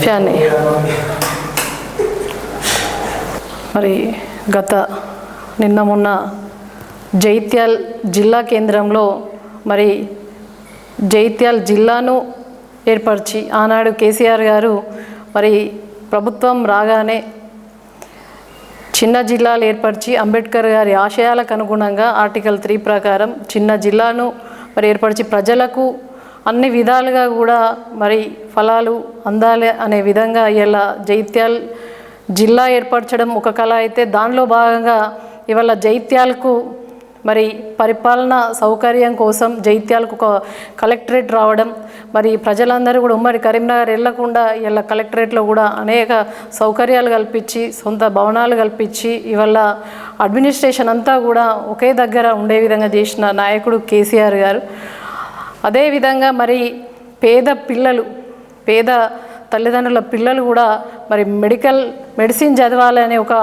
Fan మరి గత నిన్న మొన్న జైత్యాల్ జిల్లా కేంద్రంలో మరి జైత్యాల్ జిల్లాను ఏర్పరిచి ఆనాడు కేసీఆర్ గారు మరి ప్రభుత్వం రాగానే చిన్న జిల్లాలు ఏర్పరిచి అంబేద్కర్ గారి ఆశయాలకు అనుగుణంగా ఆర్టికల్ త్రీ ప్రకారం చిన్న జిల్లాను మరి ఏర్పరిచి ప్రజలకు అన్ని విధాలుగా కూడా మరి ఫలాలు అందాలి అనే విధంగా ఇలా జైత్యాల్ జిల్లా ఏర్పరచడం ఒక కళ అయితే దానిలో భాగంగా ఇవాళ జైత్యాలకు మరి పరిపాలన సౌకర్యం కోసం జైత్యాలకు ఒక కలెక్టరేట్ రావడం మరి ప్రజలందరూ కూడా ఉమ్మడి కరీంనగర్ వెళ్ళకుండా ఇలా కలెక్టరేట్లో కూడా అనేక సౌకర్యాలు కల్పించి సొంత భవనాలు కల్పించి ఇవాళ అడ్మినిస్ట్రేషన్ అంతా కూడా ఒకే దగ్గర ఉండే విధంగా చేసిన నాయకుడు కేసీఆర్ గారు. అదేవిధంగా మరి పేద పిల్లలు పేద తల్లిదండ్రుల పిల్లలు కూడా మరి మెడికల్ మెడిసిన్ చదవాలనే ఒక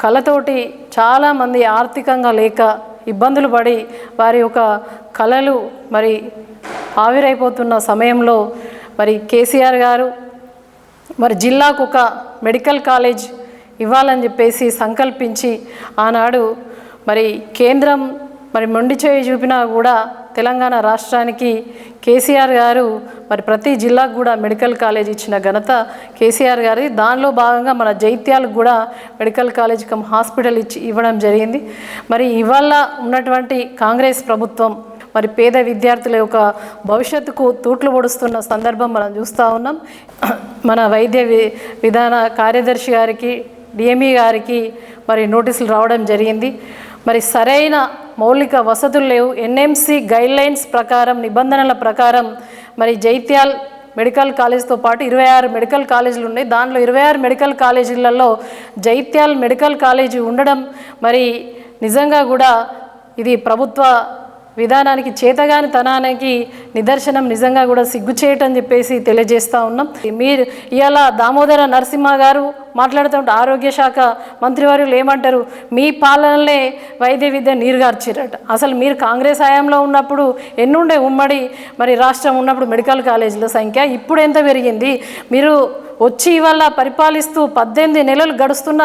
కళతోటి చాలామంది ఆర్థికంగా లేక ఇబ్బందులు పడి వారి యొక్క కళలు మరి ఆవిరైపోతున్న సమయంలో మరి కేసీఆర్ గారు మరి జిల్లాకు ఒక మెడికల్ కాలేజ్ ఇవ్వాలని చెప్పేసి సంకల్పించి ఆనాడు మరి కేంద్రం మరి మొండి చేయి చూపినా కూడా తెలంగాణ రాష్ట్రానికి కేసీఆర్ గారు మరి ప్రతి జిల్లాకు కూడా మెడికల్ కాలేజ్ ఇచ్చిన ఘనత కేసీఆర్ గారి. దానిలో భాగంగా మన జైత్యాలకు కూడా మెడికల్ కాలేజ్ కమ్ హాస్పిటల్ ఇచ్చి ఇవ్వడం జరిగింది. మరి ఇవాళ ఉన్నటువంటి కాంగ్రెస్ ప్రభుత్వం మరి పేద విద్యార్థుల యొక్క భవిష్యత్తుకు తూట్లు పొడుస్తున్న సందర్భం మనం చూస్తూ ఉన్నాం. మన వైద్య వి- విధాన కార్యదర్శి గారికి డిఎంఈ గారికి మరి నోటీసులు రావడం జరిగింది. మరి సరైన మౌలిక వసతులు లేవు. ఎన్ఎంసి గైడ్లైన్స్ ప్రకారం నిబంధనల ప్రకారం మరి జైత్యాల్ మెడికల్ కాలేజ్తో పాటు ఇరవై ఆరు మెడికల్ కాలేజీలు ఉన్నాయి. దానిలో ఇరవై ఆరు మెడికల్ కాలేజీలలో జైత్యాల్ మెడికల్ కాలేజీ ఉండడం మరి నిజంగా కూడా ఇది ప్రభుత్వ విధానానికి చేతగాని తనానికి నిదర్శనం నిజంగా కూడా సిగ్గు చేయటం చెప్పేసి తెలియజేస్తూ ఉన్నాం. మీరు ఇవాళ దామోదర నరసింహ గారు మాట్లాడుతుంటే ఆరోగ్య శాఖ మంత్రివర్యులు ఏమంటారు? మీ పాలనలే వైద్య విద్య నీరుగార్చిరట అసలు మీరు కాంగ్రెస్ హయాంలో ఉన్నప్పుడు ఎన్నుండే ఉమ్మడి మరి రాష్ట్రం ఉన్నప్పుడు మెడికల్ కాలేజీల సంఖ్య ఇప్పుడు ఎంత పెరిగింది? మీరు వచ్చి ఇవాళ పరిపాలిస్తూ పద్దెనిమిది నెలలు గడుస్తున్న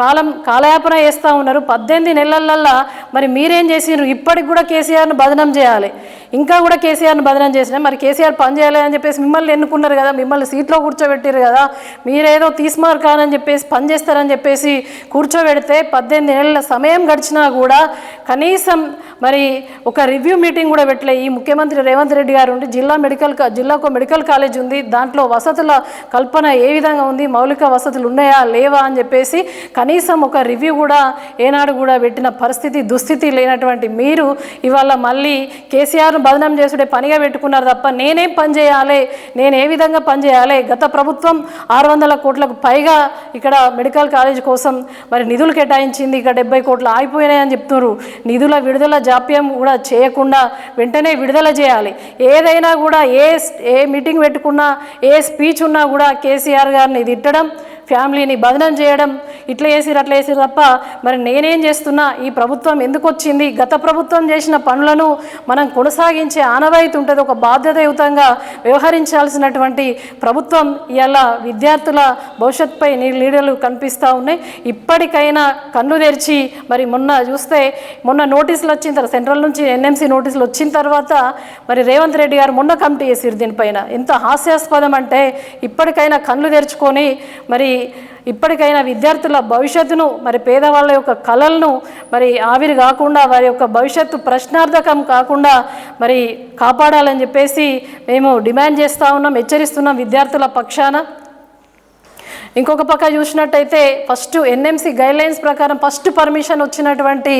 కాలం కాలయాపన చేస్తూ ఉన్నారు. పద్దెనిమిది నెలలల్లా మరి మీరేం చేసినారు ఇప్పటికి కూడా కేసీఆర్ను బదనం చేయాలి. ఇంకా కూడా కేసీఆర్ను బదనం చేసిన మరి కేసీఆర్ పని చేయాలి అని చెప్పేసి మిమ్మల్ని ఎన్నుకున్నారు కదా మిమ్మల్ని సీట్లో కూర్చోబెట్టారు కదా మీరేదో తీసుమారు కానని చెప్పేసి పని చేస్తారని చెప్పేసి కూర్చోబెడితే పద్దెనిమిది నెలల సమయం గడిచినా కూడా కనీసం మరి ఒక రివ్యూ మీటింగ్ కూడా పెట్టలే. ఈ ముఖ్యమంత్రి రేవంత్ రెడ్డి గారు ఉండి జిల్లా మెడికల్ జిల్లాకు మెడికల్ కాలేజ్ ఉంది దాంట్లో వసతుల కల్పన ఏ విధంగా ఉంది మౌలిక వసతులు ఉన్నాయా లేవా అని చెప్పేసి కనీసం ఒక రివ్యూ కూడా ఏనాడు కూడా పెట్టిన పరిస్థితి దుస్థితి లేనటువంటి మీరు ఇవాళ మళ్ళీ కేసీఆర్ను బదనం చేసుడే పనిగా పెట్టుకున్నారు తప్ప నేనేం పని చేయాలి? నేను ఏ విధంగా పని చేయాలి? గత ప్రభుత్వం ఆరు వందల కోట్లకు పైగా ఇక్కడ మెడికల్ కాలేజ్ కోసం మరి నిధులు కేటాయించింది. ఇక్కడ డెబ్బై కోట్లు ఆగిపోయినాయని చెప్తున్నారు. నిధుల విడుదల జాప్యం కూడా చేయకుండా వెంటనే విడుదల చేయాలి. ఏదైనా కూడా ఏ ఏ మీటింగ్ పెట్టుకున్నా ఏ స్పీచ్ ఉన్నా కూడా కేసీఆర్ గారిని తిట్టడం ఫ్యామిలీని బంధనం చేయడం ఇట్లా వేసిరు అట్లా వేసిరు తప్ప మరి నేనేం చేస్తున్నా? ఈ ప్రభుత్వం ఎందుకు వచ్చింది గత ప్రభుత్వం చేసిన పనులను మనం కొనసాగించే ఆనవాయితీ ఉంటుంది. ఒక బాధ్యతయుతంగా వ్యవహరించాల్సినటువంటి ప్రభుత్వం ఇవాళ విద్యార్థుల భవిష్యత్తుపై నీ లీడర్లు కనిపిస్తూ ఉన్నాయి. ఇప్పటికైనా కన్ను తెరిచి మరి మొన్న చూస్తే మొన్న నోటీసులు వచ్చిన తర్వాత సెంట్రల్ నుంచి ఎన్ఎంసీ నోటీసులు వచ్చిన తర్వాత మరి రేవంత్ రెడ్డి గారు మొన్న కమిటీ చేసిరు దీనిపైన. ఎంత హాస్యాస్పదం అంటే ఇప్పటికైనా కళ్ళు తెరుచుకొని మరి ఇప్పటికైనా విద్యార్థుల భవిష్యత్తును మరి పేదవాళ్ళ యొక్క కళలను మరి ఆవిరి కాకుండా వారి యొక్క భవిష్యత్తు ప్రశ్నార్థకం కాకుండా మరి కాపాడాలని చెప్పేసి మేము డిమాండ్ చేస్తూ ఉన్నాం హెచ్చరిస్తున్నాం విద్యార్థుల పక్షాన. ఇంకొక పక్క చూసినట్టయితే ఫస్ట్ ఎన్ఎంసీ గైడ్లైన్స్ ప్రకారం ఫస్ట్ పర్మిషన్ వచ్చినటువంటి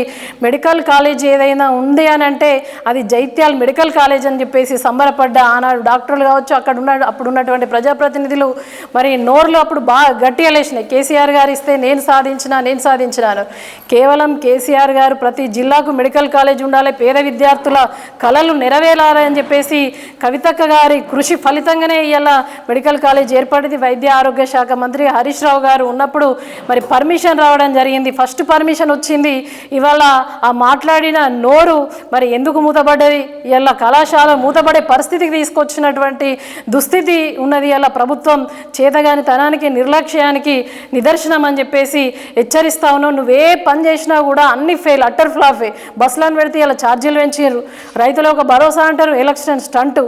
మెడికల్ కాలేజ్ ఏదైనా ఉంది అని అంటే అది జైత్యాల్ మెడికల్ కాలేజ్ అని చెప్పేసి సంబరపడ్డ ఆనాడు డాక్టర్లు కావచ్చు అక్కడ ఉన్న అప్పుడు ఉన్నటువంటి ప్రజాప్రతినిధులు మరి నోర్లు అప్పుడు బాగా గట్టియలేసినాయి కేసీఆర్ గారు ఇస్తే నేను సాధించిన నేను సాధించినాను. కేవలం కేసీఆర్ గారు ప్రతి జిల్లాకు మెడికల్ కాలేజ్ ఉండాలి పేద విద్యార్థుల కళలు నెరవేరాలని చెప్పేసి కవితక్క గారి కృషి ఫలితంగానే ఇలా మెడికల్ కాలేజ్ ఏర్పడింది. వైద్య ఆరోగ్య శాఖ మంత్రి మంత్రి హరీష్ రావు గారు ఉన్నప్పుడు మరి పర్మిషన్ రావడం జరిగింది. ఫస్ట్ పర్మిషన్ వచ్చింది. ఇవాళ ఆ మాట్లాడిన నోరు మరి ఎందుకు మూతబడ్డది ఇలా కళాశాల మూతపడే పరిస్థితికి తీసుకొచ్చినటువంటి దుస్థితి ఉన్నది. ఇలా ప్రభుత్వం చేతగాని తనానికి నిర్లక్ష్యానికి నిదర్శనం అని చెప్పేసి హెచ్చరిస్తా ఉన్నావు నువ్వే పని చేసినా కూడా అన్ని ఫెయిల్ అట్టర్ ఫ్లాఫే బస్సులను పెడితే ఇలా ఛార్జీలు పెంచారు రైతులు ఒక భరోసా అంటారు. Election stunt.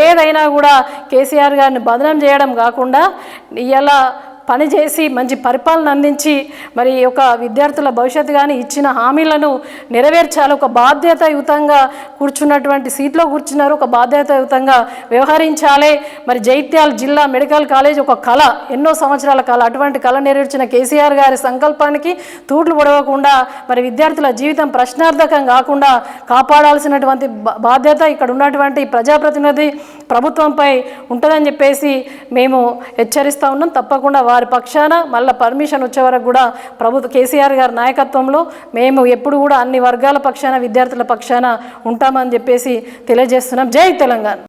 ఏదైనా కూడా కేసీఆర్ గారిని బదనం చేయడం కాకుండా ఇలా పనిచేసి మంచి పరిపాలన అందించి మరి ఒక విద్యార్థుల భవిష్యత్తు కానీ ఇచ్చిన హామీలను నెరవేర్చాలి. ఒక బాధ్యతాయుతంగా కూర్చున్నటువంటి సీట్లో కూర్చున్నారు. ఒక బాధ్యతాయుతంగా వ్యవహరించాలి. మరి జైత్యాల జిల్లా మెడికల్ కాలేజ్ ఒక కళ ఎన్నో సంవత్సరాల కళ. అటువంటి కళ నెరవేర్చిన కేసీఆర్ గారి సంకల్పానికి తూట్లు పొడవకుండా మరి విద్యార్థుల జీవితం ప్రశ్నార్థకం కాకుండా కాపాడాల్సినటువంటి బాధ్యత ఇక్కడ ఉన్నటువంటి ప్రజాప్రతినిధి ప్రభుత్వంపై ఉంటుందని చెప్పేసి మేము హెచ్చరిస్తూ ఉన్నాం. తప్పకుండా వారి పక్షాన మళ్ళీ పర్మిషన్ వచ్చే వరకు కూడా ప్రభుత్వ కేసీఆర్ గారి నాయకత్వంలో మేము ఎప్పుడు కూడా అన్ని వర్గాల పక్షాన విద్యార్థుల పక్షాన ఉంటామని చెప్పేసి తెలియజేస్తున్నాం. జై తెలంగాణ.